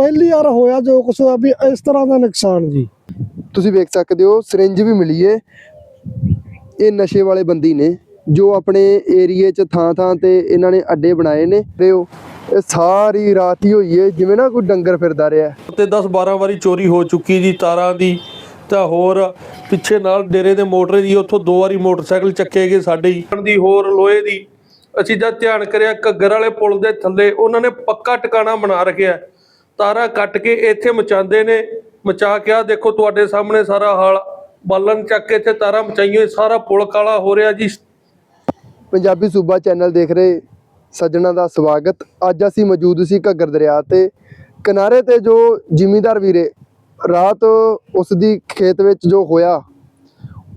ਪਹਿਲੀ ਵਾਰ ਹੋਇਆ ਜੋ ਕੁਛ ਹੋਇਆ ਵੀ ਇਸ ਤਰ੍ਹਾਂ ਦਾ ਨੁਕਸਾਨ ਜੀ। ਤੁਸੀਂ ਵੇਖ ਸਕਦੇ ਹੋ ਸਿਰਿੰਜ ਵੀ ਮਿਲੀ ਏ ਇਹ ਨਸ਼ੇ ਵਾਲੇ ਬੰਦੀ ਨੇ ਜੋ ਆਪਣੇ ਏਰੀਏ 'ਚ ਥਾਂ ਥਾਂ ਤੇ ਇਹਨਾਂ ਨੇ ਅੱਡੇ ਬਣਾਏ ਨੇ। ਤੇ ਉਹ ਇਹ ਸਾਰੀ ਰਾਤ ਹੀ ਹੋਈ ਏ ਜਿਵੇਂ ਨਾ ਕੋਈ ਡੰਗਰ ਫਿਰਦਾ ਰਿਹਾ। ਤੇ 10 12 ਵਾਰੀ ਚੋਰੀ ਹੋ ਚੁੱਕੀ ਜੀ ਤਾਰਾਂ ਦੀ। ਤਾਂ ਹੋਰ ਪਿੱਛੇ ਨਾਲ ਡੇਰੇ ਦੇ ਮੋਟਰ ਦੀ ਉੱਥੋਂ ਦੋ ਵਾਰੀ ਮੋਟਰਸਾਈਕਲ ਚੱਕੇ ਗਏ ਸਾਡੇ ਹੀ। ਦੀ ਹੋਰ ਲੋਹੇ ਦੀ। ਅਸੀਂ ਜਦ ਧਿਆਨ ਕਰਿਆ ਘੱਗਰ ਵਾਲੇ ਪੁਲ ਦੇ ਥੱਲੇ ਉਹਨਾਂ ਨੇ ਪੱਕਾ ਟਿਕਾਣਾ ਬਣਾ ਰੱਖਿਆ। ਤਾਰਾਂ ਕੱਟ ਕੇ ਇੱਥੇ ਮਚਾਉਂਦੇ ਨੇ। ਮਚਾ ਕੇ ਆ ਦੇਖੋ ਤੁਹਾਡੇ ਸਾਹਮਣੇ ਸਾਰਾ ਹਾਲ। ਬਾਲਣ ਚੱਕ ਕੇ ਇੱਥੇ ਤਾਰਾਂ ਮਚਾਈਆਂ, ਸਾਰਾ ਪੁਲ ਕਾਲਾ ਹੋ ਰਿਹਾ ਜੀ। ਪੰਜਾਬੀ ਸੂਬਾ ਚੈਨਲ ਦੇਖ ਰਹੇ ਸੱਜਣਾ ਦਾ ਸਵਾਗਤ। ਅੱਜ ਅਸੀਂ ਮੌਜੂਦ ਸੀ ਘੱਗਰ ਦਰਿਆ ਤੇ। ਕਿਨਾਰੇ ਤੇ ਜੋ ਜ਼ਿਮੀਂਦਾਰ ਵੀਰੇ, ਰਾਤ ਉਸ ਦੀ ਖੇਤ ਵਿੱਚ ਜੋ ਹੋਇਆ,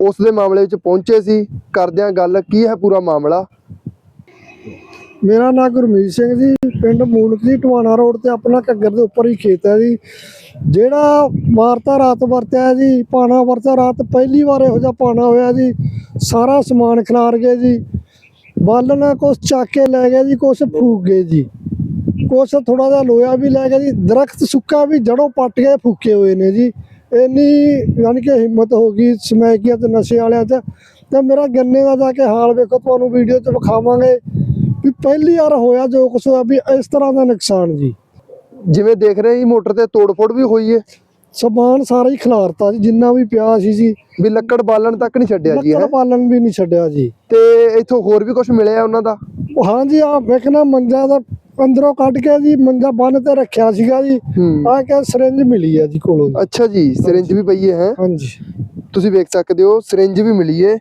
ਉਸ ਦੇ ਮਾਮਲੇ ਵਿੱਚ ਪਹੁੰਚੇ ਸੀ। ਕਰਦਿਆਂ ਗੱਲ, ਕੀ ਹੈ ਪੂਰਾ ਮਾਮਲਾ? ਮੇਰਾ ਨਾਮ ਗੁਰਮੀਤ ਸਿੰਘ ਜੀ, ਪਿੰਡ ਮੂਨਕ ਜੀ, ਟਵਾਣਾ ਰੋਡ ਤੇ ਆਪਣਾ ਘੱਗਰ ਦੇ ਉੱਪਰ ਹੀ ਖੇਤ ਹੈ ਜੀ। ਜਿਹੜਾ ਵਾਰਤਾ ਰਾਤ ਵਰਤਿਆ ਜੀ, ਪਾਣਾ ਵਰਤਿਆ, ਰਾਤ ਪਹਿਲੀ ਵਾਰ ਇਹੋ ਜਿਹਾ ਪਾਣਾ ਹੋਇਆ ਜੀ। ਸਾਰਾ ਸਮਾਨ ਖਿਲਾਰ ਗਏ ਜੀ। ਬਾਲਣ ਕੁਛ ਚੱਕ ਕੇ ਲੈ ਗਏ ਜੀ, ਕੁਛ ਫੂਕ ਗਏ ਜੀ। ਕੁਛ ਥੋੜਾ ਜਿਹਾ ਲੋਹਾ ਵੀ ਲੈ ਗਏ ਜੀ, ਦਰਖਤ ਸੁੱਕਾ ਵੀ ਜੜੋਂ ਪੱਟ ਕੇ ਫੂਕੇ ਹੋਏ ਨੇ ਜੀ। ਇੰਨੀ ਯਾਨੀ ਕਿ ਹਿੰਮਤ ਹੋ ਗਈ ਸਮੈਕੀਆਂ ਸਮੈਕੀਅਤ ਨਸ਼ੇ ਵਾਲਿਆਂ 'ਚ। ਤੇ ਮੇਰਾ ਗੰਨੇ ਦਾ ਜਾ ਕੇ ਹਾਲ ਵੇਖੋ, ਤੁਹਾਨੂੰ ਵੀਡੀਓ 'ਚ ਵਿਖਾਵਾਂਗੇ। ਵੀ ਪਹਿਲੀ ਵਾਰ ਹੋਇਆ ਜੋ ਕੁਛ ਹੋਇਆ ਵੀ ਇਸ ਤਰ੍ਹਾਂ ਦਾ ਨੁਕਸਾਨ ਜੀ। ਜਿਵੇਂ ਦੇਖ ਰਹੇ ਸੀ ਮੋਟਰ ਤੇ ਤੋੜਫੋੜ ਵੀ ਹੋਈ ਏ। ਸਮਾਨ ਸਾਰਾ ਹੀ ਖਿਲਾਰਤਾ ਜੀ ਜਿੰਨਾ ਵੀ ਪਿਆ ਸੀ ਜੀ। ਵੀ ਲੱਕੜ ਬਾਲਣ ਤੱਕ ਨਹੀਂ ਛੱਡਿਆ ਜੀ ਲੱਕੜ ਹੈ? ਪਾਲਣ ਵੀ ਨਹੀਂ ਛੱਡਿਆ ਜੀ। ਤੇ ਇੱਥੋਂ ਹੋਰ ਵੀ ਕੁਝ ਮਿਲਿਆ ਉਹਨਾਂ ਦਾ? ਹਾਂ ਜੀ ਆ ਵੇਖਣਾ ਮੰਜਾ ਦਾ ਅੰਦਰੋਂ ਕੱਢ ਕੇ ਜੀ ਮੰਜਾ ਬੰਨ ਤੇ ਰੱਖਿਆ ਸੀਗਾ ਜੀ। ਹੂੰ। ਆ ਕੇ ਸਿਰਿੰਜ ਮਿਲੀ ਹੈ ਜੀ ਕੋਲੋਂ ਜੀ। ਅੱਛਾ ਜੀ ਸਿਰਿੰਜ ਵੀ ਪਈ ਹੈ? ਹੈਂ? ਹਾਂਜੀ ਤੁਸੀਂ ਵੇਖ ਸਕਦੇ ਹੋ ਸਿਰਿੰਜ ਵੀ ਮਿਲੀ ਏ।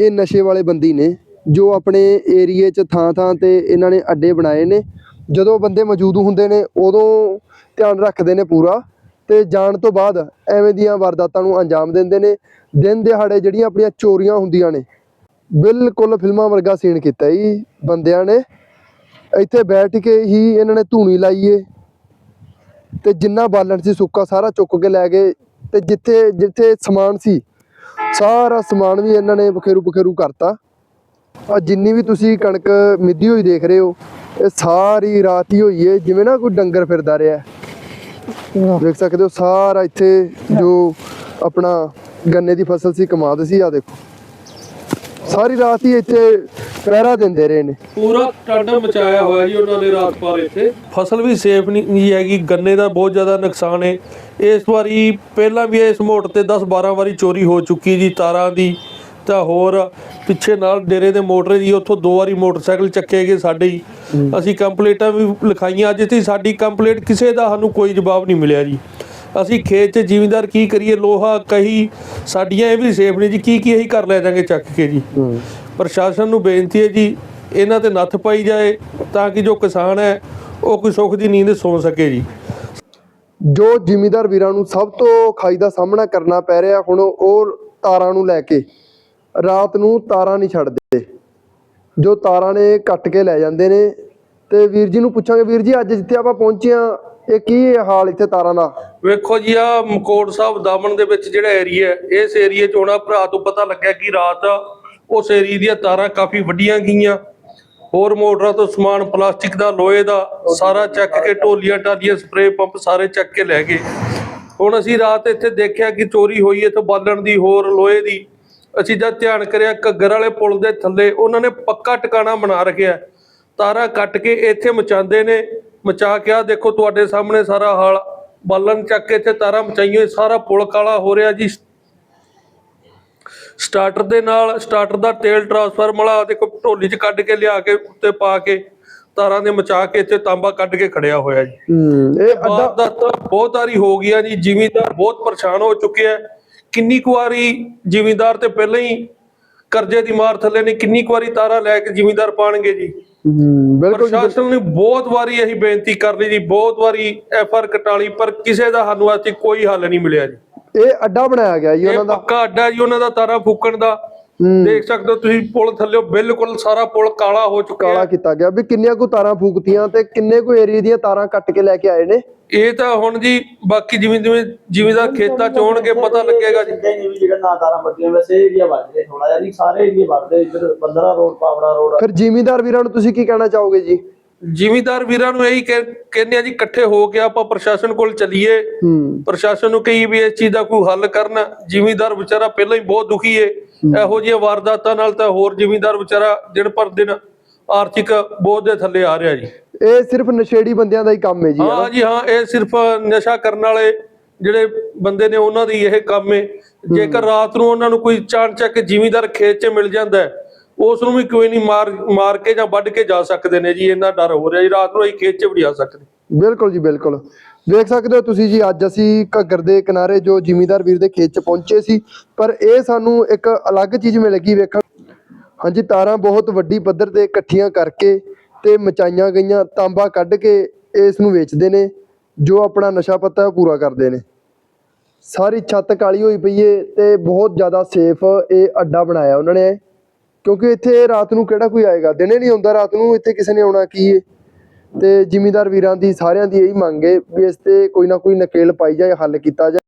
ਇਹ ਨਸ਼ੇ ਵਾਲੇ ਬੰਦੀ ਨੇ। ਜੋ ਆਪਣੇ ਏਰੀਏ 'ਚ ਥਾਂ ਥਾਂ ਤੇ ਇਹਨਾਂ ਨੇ ਅੱਡੇ ਬਣਾਏ ਨੇ, ਜਦੋਂ ਬੰਦੇ ਮੌਜੂਦ ਹੁੰਦੇ ਨੇ, ਉਦੋਂ ਧਿਆਨ ਰੱਖਦੇ ਨੇ ਪੂਰਾ ਅਤੇ ਜਾਣ ਤੋਂ ਬਾਅਦ ਐਵੇਂ ਦੀਆਂ ਵਾਰਦਾਤਾਂ ਨੂੰ ਅੰਜਾਮ ਦਿੰਦੇ ਨੇ, ਦਿਨ ਦਿਹਾੜੇ ਜਿਹੜੀਆਂ ਆਪਣੀਆਂ ਚੋਰੀਆਂ ਹੁੰਦੀਆਂ ਨੇ, ਬਿਲਕੁਲ ਫਿਲਮਾਂ ਵਰਗਾ ਸੀਨ ਕੀਤਾ ਜੀ ਬੰਦਿਆਂ ਨੇ। ਇੱਥੇ ਬੈਠ ਕੇ ਹੀ ਇਹਨਾਂ ਨੇ ਧੂਣੀ ਲਾਈਏ ਤੇ ਜਿੰਨਾ ਬਾਲਣ ਸੀ ਸੁੱਕਾ ਸਾਰਾ ਚੁੱਕ ਕੇ ਲੈ ਗਏ ਤੇ ਜਿੱਥੇ ਜਿੱਥੇ ਸਮਾਨ ਸੀ, ਸਾਰਾ ਸਮਾਨ ਵੀ ਇਹਨਾਂ ਨੇ ਬਖੇਰੂ ਬਖੇਰੂ ਕਰਤਾ। ਆ ਜਿੰਨੀ ਵੀ ਤੁਸੀਂ ਕਣਕ ਮਿੱਧੀ ਹੋਈ ਦੇਖ ਰਹੇ ਹੋ ਇਹ ਸਾਰੀ ਰਾਤ ਹੀ ਹੋਈ ਏ ਜਿਵੇਂ ਨਾ ਕੋਈ ਡੰਗਰ ਫਿਰਦਾ ਰਿਹਾ। ਦੇਖ ਸਕਦੇ ਹੋ ਸਾਰਾ ਇੱਥੇ ਜੋ ਆਪਣਾ ਗੰਨੇ ਦੀ ਫਸਲ ਸੀ ਕਮਾਦ ਸੀ ਆ ਦੇਖੋ। ਸਾਰੀ ਰਾਤ ਹੀ ਇੱਥੇ ਪਹਿਰਾ ਦਿੰਦੇ ਰਹੇ ਨੇ। ਪੂਰਾ ਟਾਂਡਾ ਮਚਾਇਆ ਹੋਇਆ ਜੀ ਉਹਨਾਂ ਨੇ ਰਾਤ ਭਰ ਇੱਥੇ। ਫਸਲ ਵੀ ਸੇਫ ਨਹੀਂ ਨਹੀਂ ਹੈਗੀ ਗੰਨੇ ਦਾ ਬਹੁਤ ਜ਼ਿਆਦਾ ਨੁਕਸਾਨ ਹੈ ਇਸ ਵਾਰੀ ਪਹਿਲਾਂ ਵੀ ਇਸ ਮੋੜ ਤੇ 10 12 ਵਾਰੀ ਚੋਰੀ ਹੋ ਚੁੱਕੀ ਜੀ ਤਾਰਾਂ ਦੀ। ਤਾਂ ਹੋਰ ਪਿੱਛੇ ਨਾਲ ਡੇਰੇ ਦੇ ਮੋਟਰ ਦੀ ਉੱਥੋਂ ਦੋ ਵਾਰੀ ਮੋਟਰਸਾਈਕਲ ਚੱਕੇ ਗਏ ਸਾਡੇ ਹੀ। ਅਸੀਂ ਕੰਪਲੀਟਾਂ ਵੀ ਲਿਖਾਈਆਂ ਅੱਜ ਤੇ ਸਾਡੀ ਕੰਪਲੀਟ ਕਿਸੇ ਦਾ ਸਾਨੂੰ ਕੋਈ ਜਵਾਬ ਨਹੀਂ ਮਿਲਿਆ ਜੀ। ਅਸੀਂ ਖੇਤ 'ਚ ਜ਼ਿਮੀਂਦਾਰ ਕੀ ਕਰੀਏ ਲੋਹਾ ਕਹੀ ਸਾਡੀਆਂ ਇਹ ਵੀ ਸੇਫ ਨਹੀਂ ਜੀ ਕੀ ਕੀ ਅਸੀਂ ਕਰ ਲੈ ਜਾਾਂਗੇ ਚੱਕ ਕੇ ਜੀ। ਪ੍ਰਸ਼ਾਸਨ ਨੂੰ ਬੇਨਤੀ ਹੈ ਜੀ ਇਹਨਾਂ ਤੇ ਨੱਥ ਪਾਈ ਜਾਏ ਤਾਂ ਕਿ ਜੋ ਕਿਸਾਨ ਹੈ ਉਹ ਕੋਈ ਸੁੱਖ ਦੀ ਨੀਂਦ ਸੌਂ ਸਕੇ ਜੀ। ਜੋ ਜ਼ਿਮੀਦਾਰ ਵੀਰਾਂ ਨੂੰ ਸਭ ਤੋਂ ਖਾਈ ਦਾ ਸਾਹਮਣਾ ਕਰਨਾ ਪੈ ਰਿਹਾ ਹੁਣ ਉਹ ਤਾਰਾਂ ਨੂੰ ਲੈ ਕੇ ਰਾਤ ਨੂੰ ਤਾਰਾਂ ਨਹੀਂ ਛੱਡਦੇ। ਜੋ ਤਾਰਾਂ ਨੇ ਕੱਟ ਕੇ ਲੈ ਜਾਂਦੇ ਨੇ। ਤੇ ਵੀਰ ਜੀ ਨੂੰ ਪੁੱਛਾਂਗੇ, ਵੀਰ ਜੀ ਅੱਜ ਜਿੱਥੇ ਆਪਾਂ ਪਹੁੰਚੇ ਆ ਇਹ ਕੀ ਹਾਲ ਇੱਥੇ ਤਾਰਾਂ ਦਾ? ਵੇਖੋ ਜੀ ਆ ਮਕੋੜ ਸਾਹਿਬ ਦਾਮਨ ਦੇ ਵਿੱਚ ਜਿਹੜਾ ਏਰੀਆ ਹੈ, ਇਸ ਏਰੀਏ 'ਚ ਹੋਣਾ ਭਰਾ ਤੋਂ ਪਤਾ ਲੱਗਿਆ ਕਿ ਰਾਤ ਉਸ ਏਰੀਏ ਦੀਆਂ ਤਾਰਾਂ ਕਾਫੀ ਵੱਡੀਆਂ ਗਈਆਂ। ਹੋਰ ਮੋਟਰਾਂ ਤੋਂ ਸਮਾਨ, ਪਲਾਸਟਿਕ ਦਾ, ਲੋਹੇ ਦਾ, ਸਾਰਾ ਚੱਕ ਕੇ ਢੋਲੀਆਂ ਟਾਲੀਆਂ ਸਪਰੇ ਪੰਪ ਸਾਰੇ ਚੱਕ ਕੇ ਲੈ ਗਏ। ਹੁਣ ਅਸੀਂ ਰਾਤ ਇੱਥੇ ਦੇਖਿਆ ਕਿ ਚੋਰੀ ਹੋਈ ਇੱਥੇ ਬਾਲਣ ਦੀ ਹੋਰ, ਲੋਹੇ ਦੀ। ਅਸੀਂ ਜਦ ਧਿਆਨ ਕਰਿਆ ਘੱਗਰ ਵਾਲੇ ਪੁਲ ਦੇ ਥੱਲੇ ਉਹਨਾਂ ਨੇ ਪੱਕਾ ਟਿਕਾਣਾ ਬਣਾ ਰੱਖਿਆ ਤਾਰਾਂ ਕੱਟ ਕੇ ਇੱਥੇ ਮਚਾਉਂਦੇ ਨੇ। ਮਚਾ ਕੇ ਆ ਦੇਖੋ ਤੁਹਾਡੇ ਸਾਹਮਣੇ ਸਾਰਾ ਹਾਲ। ਬਾਲਣ ਚੱਕ ਕੇ ਇੱਥੇ ਤਾਰਾਂ ਮਚਾਈਆਂ ਸਾਰਾ ਪੁਲ ਕਾਲਾ ਹੋ ਰਿਹਾ ਜੀ। ਸਟਾਰਟਰ ਦੇ ਨਾਲ ਸਟਾਰਟਰ ਦਾ ਤੇਲ ਟਰਾਂਸਫਾਰਮਰ ਵਾਲਾ ਦੇਖੋ ਢੋਲੀ 'ਚ ਕੱਢ ਕੇ ਲਿਆ ਕੇ ਉੱਤੇ ਪਾ ਕੇ ਤਾਰਾਂ ਦੇ ਮਚਾ ਕੇ ਇੱਥੇ ਤਾਂਬਾ ਕੱਢ ਕੇ ਖੜਿਆ ਹੋਇਆ ਜੀ। ਇਹ ਅੱਡਾ ਬਹੁਤ ਵਾਰੀ ਹੋ ਗਿਆ ਜੀ ਜ਼ਿਮੀਂਦਾਰ ਬਹੁਤ ਪਰੇਸ਼ਾਨ ਹੋ ਚੁੱਕੇ ਆ। ਕਿੰਨੀ ਕੁ ਵਾਰੀ ਜ਼ਿਮੀਂਦਾਰ ਤੇ ਪਹਿਲਾਂ ਹੀ ਕਰਜ਼ੇ ਦੀ ਮਾਰ ਥੱਲੇ ਨੇ ਕਿੰਨੀ ਕੁ ਵਾਰੀ ਤਾਰਾਂ ਲੈ ਕੇ ਜ਼ਿਮੀਂਦਾਰ ਪਾਣਗੇ ਜੀ? ਬਿਲਕੁਲ ਪ੍ਰਸ਼ਾਸਨ ਨੇ ਬਹੁਤ ਵਾਰੀ ਇਹੀ ਬੇਨਤੀ ਕਰ ਲਈ ਜੀ ਬਹੁਤ ਵਾਰੀ ਐਫ ਆਰ ਕਟਾਲੀ ਪਰ ਕਿਸੇ ਦਾ ਸਾਨੂੰ ਅੱਜ ਕੋਈ ਹੱਲ ਨਹੀਂ ਮਿਲਿਆ ਜੀ। ਇਹ ਅੱਡਾ ਬਣਾਇਆ ਗਿਆ ਜੀ ਉਹਨਾਂ ਦਾ। ਪੱਕਾ ਅੱਡਾ ਜੀ ਉਹਨਾਂ ਦਾ ਤਾਰਾਂ ਫੂਕਣ ਦਾ। ਦੇਖ ਸਕਦੇ ਹੋ ਤੁਸੀਂ ਪੁਲ ਥੱਲੇ ਬਿਲਕੁਲ ਸਾਰਾ ਪੁਲ ਕਾਲਾ ਹੋ ਚੁੱਕਿਆ। ਕਾਲਾ ਕੀਤਾ ਗਿਆ। ਵੀ ਕਿੰਨੀਆਂ ਕੁ ਤਾਰਾਂ ਫੂਕਤੀਆਂ ਤੇ ਕਿੰਨੇ ਕੁ ਏਰੀਏ ਦੀਆਂ ਤਾਰਾਂ ਕੱਟ ਕੇ ਲੈ ਕੇ ਆਏ ਨੇ? ਇਹ ਤਾਂ ਹੁਣ ਜੀ ਬਾਕੀ ਜਿਵੇਂ ਜਿਵੇਂ ਜਿਵੇਂ ਦਾ ਖੇਤਾਂ ਚ ਹੋਣਗੇ ਪਤਾ ਲੱਗੇਗਾ ਜੀ। ਨਹੀਂ ਵੀ ਜਿਹੜਾ ਨਾ ਤਾਰਾਂ ਵੱਜੀਆਂ ਵੈਸੇ ਏਰੀਆ ਵੱਜਦੇ ਥੋੜਾ ਜਿਹਾ ਨਹੀਂ ਸਾਰੇ ਏਰੀਆ ਵੱਜਦੇ ਇੱਧਰ ਬੰਦਰਾ ਰੋਡ ਪਾਵੜਾ ਰੋਡ ਫਿਰ ਜ਼ਿਮੀਂਦਾਰ ਵੀਰਾਂ ਨੂੰ ਤੁਸੀਂ ਕੀ ਕਹਿਣਾ ਚਾਹੋਗੇ ਜੀ? ਜ਼ਿਮੀਦਾਰ ਵੀਰਾਂ ਨੂੰ ਇਹੀ ਕਹਿ- ਕਹਿੰਦੇ ਆ ਜੀ ਇਕੱਠੇ ਹੋ ਕੇ ਆਪਾਂ ਪ੍ਰਸ਼ਾਸਨ ਕੋਲ ਚੱਲੀਏ। ਹੂੰ। ਪ੍ਰਸ਼ਾਸਨ ਨੂੰ ਕਹੀ ਵੀ ਇਸ ਚੀਜ਼ ਦਾ ਕੋਈ ਹੱਲ ਕਰਨ। ਜ਼ਿਮੀਦਾਰ ਵਿਚਾਰਾ ਪਹਿਲਾਂ ਹੀ ਬਹੁਤ ਦੁਖੀ ਏ। ਇਹੋ ਜਿਹੀਆਂ ਵਾਰਦਾਤਾਂ ਨਾਲ ਤਾਂ ਹੋਰ ਜ਼ਿਮੀਦਾਰ ਵਿਚਾਰਾ ਦਿਨ ਪਰ ਦਿਨ ਆਰਥਿਕ ਬੋਝ ਦੇ ਥੱਲੇ ਆ ਰਿਹਾ ਜੀ। ਇਹ ਸਿਰਫ ਨਸ਼ੇੜੀ ਬੰਦਿਆਂ ਦਾ ਹੀ ਕੰਮ ਹੈ ਜੀ ਹਾਂ ਜੀ ਹਾਂ ਇਹ ਸਿਰਫ ਨਸ਼ਾ ਕਰਨ ਵਾਲੇ ਜਿਹੜੇ ਬੰਦੇ ਨੇ ਉਹਨਾਂ ਦੀ ਇਹ ਕੰਮ ਏ। ਜੇਕਰ ਰਾਤ ਨੂੰ ਉਹਨਾਂ ਨੂੰ ਕੋਈ ਚਾਣ ਚੱਕ ਜ਼ਿਮੀਦਾਰ ਖੇਤ 'ਚ ਮਿਲ ਜਾਂਦਾ ਹੈ, ਉਸ ਨੂੰ ਵੀ ਕੋਈ ਨਹੀਂ ਮਾਰ ਮਾਰ ਕੇ ਜਾਂ ਵੱਢ ਕੇ ਜਾ ਸਕਦੇ ਨੇ ਜੀ, ਇੰਨਾ ਡਰ ਹੋ ਰਿਹਾ ਜੀ, ਰਾਤ ਨੂੰ ਅਸੀਂ ਖੇਤ 'ਚ ਵੀ ਨਹੀਂ ਆ ਸਕਦੇ। ਬਿਲਕੁਲ ਜੀ, ਬਿਲਕੁਲ। ਵੇਖ ਸਕਦੇ ਹੋ ਤੁਸੀਂ ਜੀ, ਅੱਜ ਅਸੀਂ ਘੱਗਰ ਦੇ ਕਿਨਾਰੇ ਜੋ ਜ਼ਿਮੀਂਦਾਰ ਵੀਰ ਦੇ ਖੇਤ 'ਚ ਪਹੁੰਚੇ ਸੀ, ਪਰ ਇਹ ਸਾਨੂੰ ਇੱਕ ਅਲੱਗ ਚੀਜ਼ ਮਿਲ ਗਈ ਵੇਖਣ ਹਾਂਜੀ, ਤਾਰਾਂ ਬਹੁਤ ਵੱਡੀ ਪੱਧਰ ਤੇ ਇਕੱਠੀਆਂ ਕਰਕੇ ਤੇ ਮਚਾਈਆਂ ਗਈਆਂ, ਤਾਂਬਾ ਕੱਢ ਕੇ ਇਸ ਨੂੰ ਵੇਚਦੇ ਨੇ, ਜੋ ਆਪਣਾ ਨਸ਼ਾ ਪੱਤਾ ਉਹ ਪੂਰਾ ਕਰਦੇ ਨੇ। ਸਾਰੀ ਛੱਤ ਕਾਲੀ ਹੋਈ ਪਈ ਏ ਤੇ ਬਹੁਤ ਜ਼ਿਆਦਾ ਸੇਫ ਇਹ ਅੱਡਾ ਬਣਾਇਆ ਉਹਨਾਂ ਨੇ। ਕਿਉਂਕਿ ਇੱਥੇ ਰਾਤ ਨੂੰ ਕਿਹੜਾ ਕੋਈ ਆਏਗਾ? ਦਿਨੇ ਨਹੀਂ ਆਉਂਦਾ ਰਾਤ ਨੂੰ ਇੱਥੇ ਕਿਸੇ ਨੇ ਆਉਣਾ ਕੀ ਏ? ਤੇ ਜ਼ਿਮੀਂਦਾਰ ਵੀਰਾਂ ਦੀ, ਸਾਰਿਆਂ ਦੀ ਇਹੀ ਮੰਗ ਏ ਵੀ ਇਸ ਤੇ ਕੋਈ ਨਾ ਕੋਈ ਨਕੇਲ ਪਾਈ ਜਾਏ, ਹੱਲ ਕੀਤਾ ਜਾਏ।